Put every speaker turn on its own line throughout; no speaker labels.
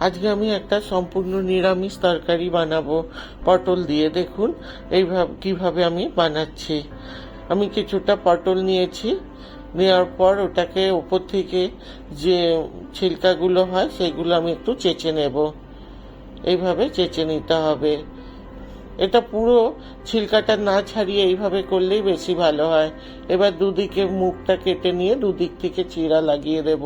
আজকে আমি একটা সম্পূর্ণ নিরামিষ তরকারি বানাবো। পটল দিয়ে দেখুন, এইভাবে, কীভাবে আমি বানাচ্ছি। আমি কিছুটা পটল নিয়েছি। নেওয়ার পর ওটাকে ওপর থেকে যে ছিলকাগুলো হয়, সেগুলো আমি একটু চেঁচে নেব। এইভাবে চেঁচে নিতে হবে। এটা পুরো ছিলকাটা না ছাড়িয়ে এইভাবে করলেই বেশি ভালো হয়। এবার দুদিকে মুখটা কেটে নিয়ে দুদিক থেকে চিরা লাগিয়ে দেব।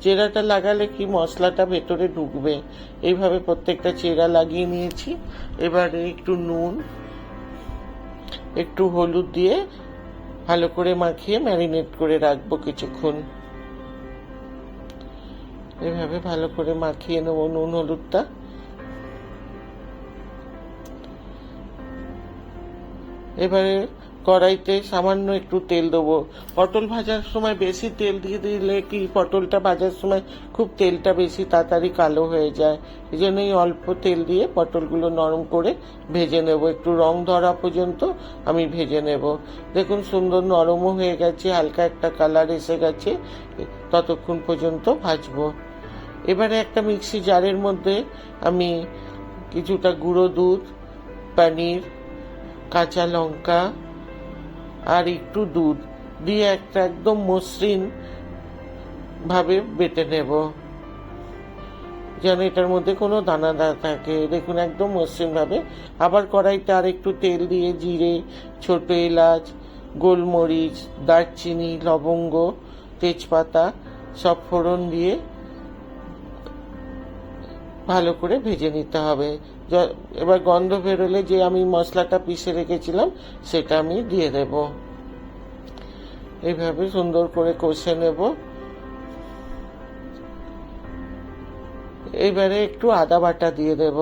চিরাটা লাগালে কি মশলাটা ভেতরে ঢুকবে? এইভাবে প্রত্যেকটা চিরা লাগিয়ে নিয়েছি। এবারে একটু নুন, একটু হলুদ দিয়ে ভালো করে মাখিয়ে ম্যারিনেট করে রাখব কিছুক্ষণ। এভাবে ভালো করে মাখিয়ে নেব নুন, হলুদটা। এবারে কড়াইতে সামান্য একটু তেল দেবো। পটল ভাজার সময় বেশি তেল দিয়ে দিলে কি? পটলটা ভাজার সময় খুব তেলটা বেশি তাড়াতাড়ি কালো হয়ে যায়। এই জন্যই অল্প তেল দিয়ে পটলগুলো নরম করে ভেজে নেব। একটু রং ধরা পর্যন্ত আমি ভেজে নেব। দেখুন, সুন্দর নরমও হয়ে গেছে, হালকা একটা কালার এসে গেছে। ততক্ষণ পর্যন্ত ভাজবো। এবারে একটা মিক্সি জারের মধ্যে আমি কিছুটা গুঁড়ো দুধ, পনির কাঁচা লঙ্কা আর একটু দুধ দিয়ে একটা একদম মসৃণ ভাবে বেটে নেব। যেন এটার মধ্যে কোনো দানা থাকে। দেখুন, একদম মসৃণ ভাবে। আবার কড়াইতে আর একটু তেল দিয়ে জিরে, ছোট এলাচ, গোলমরিচ, দারচিনি, লবঙ্গ, তেজপাতা সব ফোড়ন দিয়ে ভালো করে ভেজে নিতে হবে। এবার গন্ধ বেরোলে যে আমি মশলাটা পিষে রেখেছিলাম, সেটা আমি দিয়ে দেব। এইভাবে সুন্দর করে কষে নেব। এবারে একটু আদা বাটা দিয়ে দেব।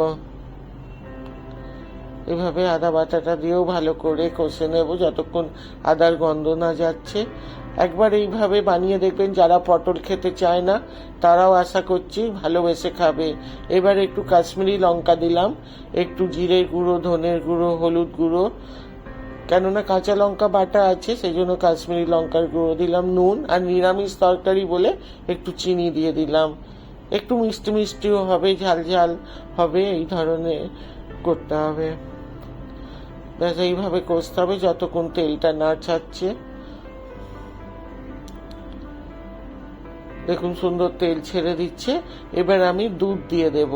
এভাবে আদা বাটাটা দিয়েও ভালো করে কষে নেব, যতক্ষণ আদার গন্ধ না যাচ্ছে। একবার এইভাবে বানিয়ে দেখবেন, যারা পটল খেতে চায় না, তারাও আশা করছি ভালোবেসে খাবে। এবার একটু কাশ্মীরি লঙ্কা দিলাম, একটু জিরের গুঁড়ো, ধনের গুঁড়ো, হলুদ গুঁড়ো। কেননা কাঁচা লঙ্কা বাটা আছে সেই জন্য কাশ্মীরি লঙ্কার গুঁড়ো দিলাম, নুন আর নিরামিষ তরকারি বলে একটু চিনি দিয়ে দিলাম। একটু মিষ্টি মিষ্টিও হবে, ঝাল ঝাল হবে, এই ধরনের করতে হবে। ব্যাস, এইভাবে কষতে হবে, যতক্ষণ তেলটা না ছাড়ছে। দেখুন, সুন্দর তেল ছেড়ে দিচ্ছে, এবার আমি দুধ দিয়ে দেব।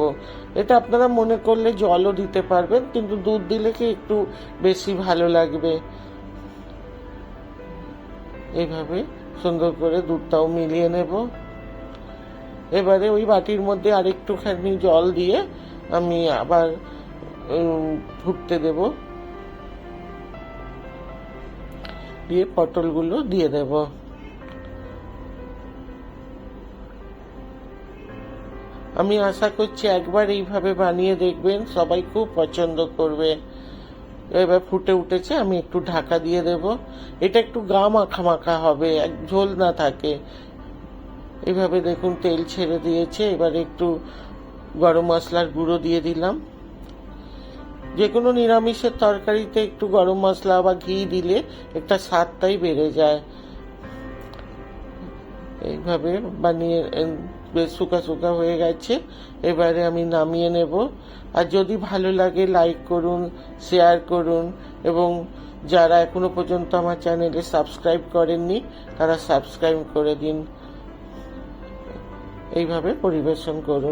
এটা আপনারা মনে করলে জলও দিতে পারবেন, কিন্তু দুধ দিলে কি একটু বেশি ভালো লাগবে? এইভাবে সুন্দর করে দুধটাও মিলিয়ে নেব। এবারে ওই বাটির মধ্যে আরেকটুখানি জল দিয়ে আমি আবার ফুটতে দেব। দিয়ে পটলগুলো দিয়ে দেবো। আমি আশা করছি একবার এইভাবে বানিয়ে দেখবেন, সবাই খুব পছন্দ করবে। এবার ফুটে উঠেছে, আমি একটু ঢাকা দিয়ে দেব। এটা একটু গা মাখা মাখা হবে ঝোল না থাকে। এভাবে দেখুন, তেল ছেড়ে দিয়েছে, এবার একটু গরম মশলার গুঁড়ো দিয়ে দিলাম। যে কোনো নিরামিষের তরকারিতে একটু গরম মশলা বা ঘি দিলে একটা স্বাদটাই বেড়ে যায়। এইভাবে বানিয়ে বেশ শুকা শুকা হয়ে গেছে। এবারে আমি নামিয়ে নেব। আর যদি ভালো লাগে লাইক করুন শেয়ার করুন এবং যারা এখনও পর্যন্ত আমার চ্যানেলে সাবস্ক্রাইব করেননি, তারা সাবস্ক্রাইব করে দিন। এইভাবে পরিবেশন করুন।